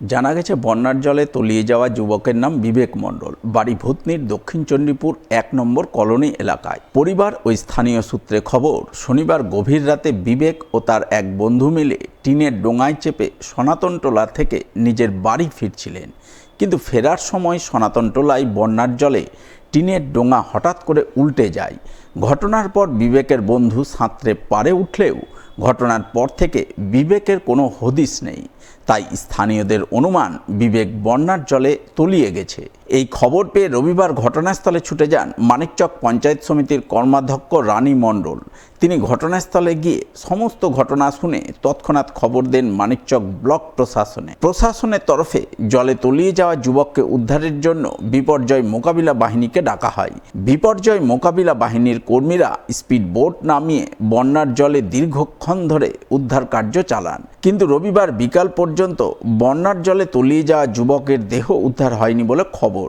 জানা গেছে, বন্যার জলে তলিয়ে যাওয়া যুবকের নাম বিবেক মণ্ডল। বাড়ি ভূতনির দক্ষিণ চণ্ডীপুর এক নম্বর কলোনি এলাকায়। পরিবার ও স্থানীয় সূত্রে খবর, শনিবার গভীর রাতে বিবেক ও তার এক বন্ধু মিলে টিনের ডোঙায় চেপে সনাতন টোলা থেকে নিজের বাড়ি ফিরছিলেন। কিন্তু ফেরার সময় সনাতন টোলায় বন্যার জলে টিনের ডোঙা হঠাৎ করে উল্টে যায়। ঘটনার পর বিবেকের বন্ধু সাঁতরে পারে উঠলেও ঘটনার পর থেকে বিবেকের কোনো হদিস নেই। তাই স্থানীয়দের অনুমান বিবেক বন্যার জলে তলিয়ে গেছে। এই খবর পেয়ে রবিবার ঘটনাস্থলে ছুটে যান মানিকচক পঞ্চায়েত সমিতির কর্মাধ্যক্ষ রানী মণ্ডল। তিনি ঘটনাস্থলে গিয়ে সমস্ত ঘটনা শুনে তৎক্ষণাৎ খবর দেন মানিকচক ব্লক প্রশাসনে। প্রশাসনের তরফে জলে তলিয়ে যাওয়া যুবককে উদ্ধারের জন্য বিপর্যয় মোকাবিলা বাহিনীকে ডাকা হয়। বিপর্যয় মোকাবিলা বাহিনীর কর্মীরা স্পিড বোট নামিয়ে বন্যার জলে দীর্ঘক্ষণ ধরে উদ্ধার কার্য চালান। কিন্তু রবিবার বিকাল পর্যন্ত বন্যার জলে তলিয়ে যাওয়া যুবকের দেহ উদ্ধার হয়নি বলে খবর।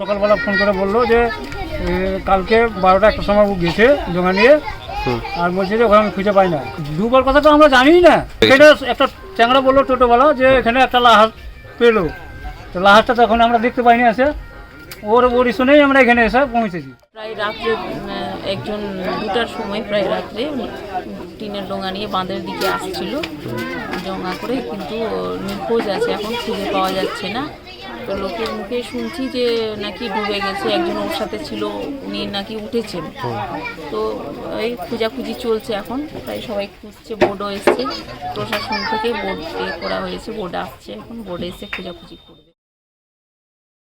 সকালবেলা ফোন করে বলল যে কালকে বারোটা একটা সময় গেছে জমা নিয়ে। আর বলছে যে ওখানে আমি খুঁজে পাই না। দুবার কথা তো আমরা জানি না। সেটা একটা চ্যাংড়া বলল টোটোওয়ালা যে এখানে একটা লাহাজ পেল। তো লাহাজটা তো এখন আমরা দেখতে পাইনি আছে ওর ওর শুনেই আমরা এখানে এসে পৌঁছেছি। প্রায় রাত্রে একজন দুটার সময় প্রায় রাত্রে টিনের ডোঙা নিয়ে বাঁধের দিকে আসছিল। ডোঙা করে কিন্তু নিখোঁজ আছে, এখন খুঁজে পাওয়া যাচ্ছে না। তো লোকের মুখে শুনছি যে নাকি ডুবে গেছে, একজন ওর সাথে ছিল, উনি নাকি উঠেছেন। তো এই খোঁজাখুঁজি চলছে এখন প্রায় সবাই খুঁজছে, বোর্ডও এসছে। প্রশাসন থেকে বোর্ড করা হয়েছে, বোর্ড আসছে এখন, বোর্ডে এসে খোঁজাখুঁজি করবে।